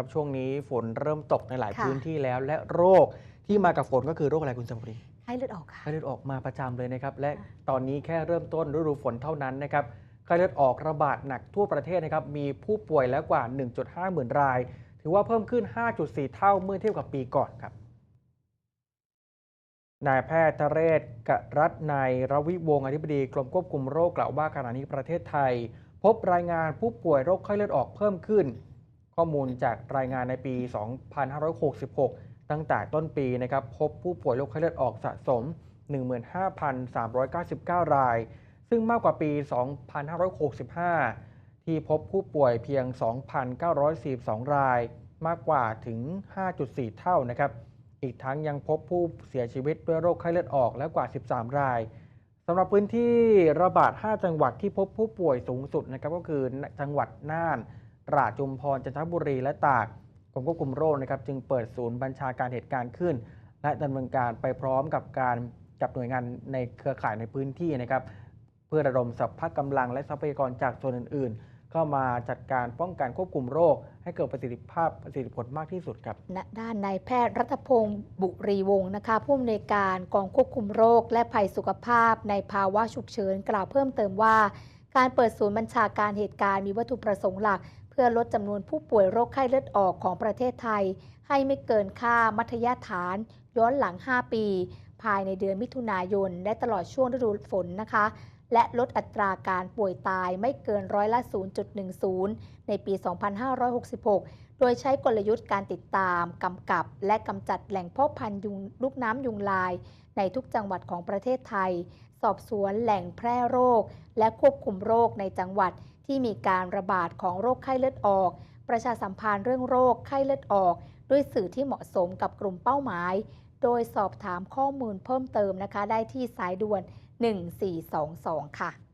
นะครับช่วงนี้ฝนเริ่มตกในหลายค่ะ พื้นที่แล้ว และโรคที่มากับฝนก็คือโรคอะไรคุณสมรีไข้เลือดออกค่ะ ไข้เลือดออกมาประจำเลยนะครับ และค่ะตอนนี้แค่เริ่มต้นฤดูฝนเท่านั้นนะครับไข้เลือดออกระบาดหนักทั่วประเทศนะครับมีผู้ป่วยแล้วกว่า 1.5 หมื่นราย ถือว่าเพิ่มขึ้น 5.4 เท่าเมื่อเทียบกับปีก่อนครับ นายแพทย์ทะเรศกรัตนายรวิวงศ์อธิบดีกรมควบคุมโรคกล่าวว่าขณะนี้ประเทศไทย พบรายงานผู้ป่วยโรคไข้เลือดออกเพิ่มขึ้น ข้อมูลจากรายงานในปี 2566 ตั้งแต่ต้นปีนะครับพบผู้ป่วยโรคไข้เลือดออกสะสม 15,399 ราย ซึ่งมากกว่าปี 2565 ที่พบผู้ป่วยเพียง 2,942 ราย มากกว่าถึง 5.4 เท่านะครับอีกทั้งยังพบผู้เสียชีวิตด้วยโรคไข้เลือดออกแล้วกว่า 13 รายสำหรับพื้นที่ระบาด 5 จังหวัดที่พบผู้ป่วยสูงสุดนะครับก็คือจังหวัดน่าน ราดจุมพรจันทบุรีและตากกรมควบคุมโรคนะครับจึงเปิดศูนย์บัญชาการเหตุการณ์ขึ้น และดำเนินการไปพร้อมกับการจับหน่วยงานในเครือข่ายในพื้นที่นะครับเพื่อระดมสัพพะกำลังและทรัพยากรจากส่วนอื่น ๆ เข้ามาจัดการป้องกันควบคุมโรค ให้เกิดประสิทธิภาพประสิทธิผลมากที่สุดครับณด้านนายแพทย์รัตพงศ์บุรีวงศ์นะคะผู้อำนวยการกองควบคุมโรค และภัยสุขภาพในภาวะฉุกเฉินกล่าวเพิ่มเติมว่า การเปิดศูนย์บัญชาการเหตุการณ์มีวัตถุประสงค์หลัก เพื่อลดจำนวนผู้ป่วยโรคไข้เลือดออกของประเทศไทย ให้ไม่เกินค่ามัธยฐาน ย้อนหลัง 5 ปี ภายในเดือนมิถุนายน และตลอดช่วงฤดูฝนนะคะ และลดอัตราการป่วยตายไม่เกินร้อยละ 0.10 ในปี 2566 โดยใช้กลยุทธ์การติดตาม กำกับ และกำจัดแหล่งเพาะพันธุ์ยุงลูกน้ำยุงลาย ในทุกจังหวัดของประเทศไทย สอบสวนแหล่งแพร่โรค และควบคุมโรคในจังหวัดที่มีการระบาดของโรคไข้เลือดออก ประชาสัมพันธ์เรื่องโรคไข้เลือดออก ด้วยสื่อที่เหมาะสมกับกลุ่มเป้าหมาย โดยสอบถามข้อมูลเพิ่มเติมนะคะ ได้ที่สายด่วน 1422 ค่ะ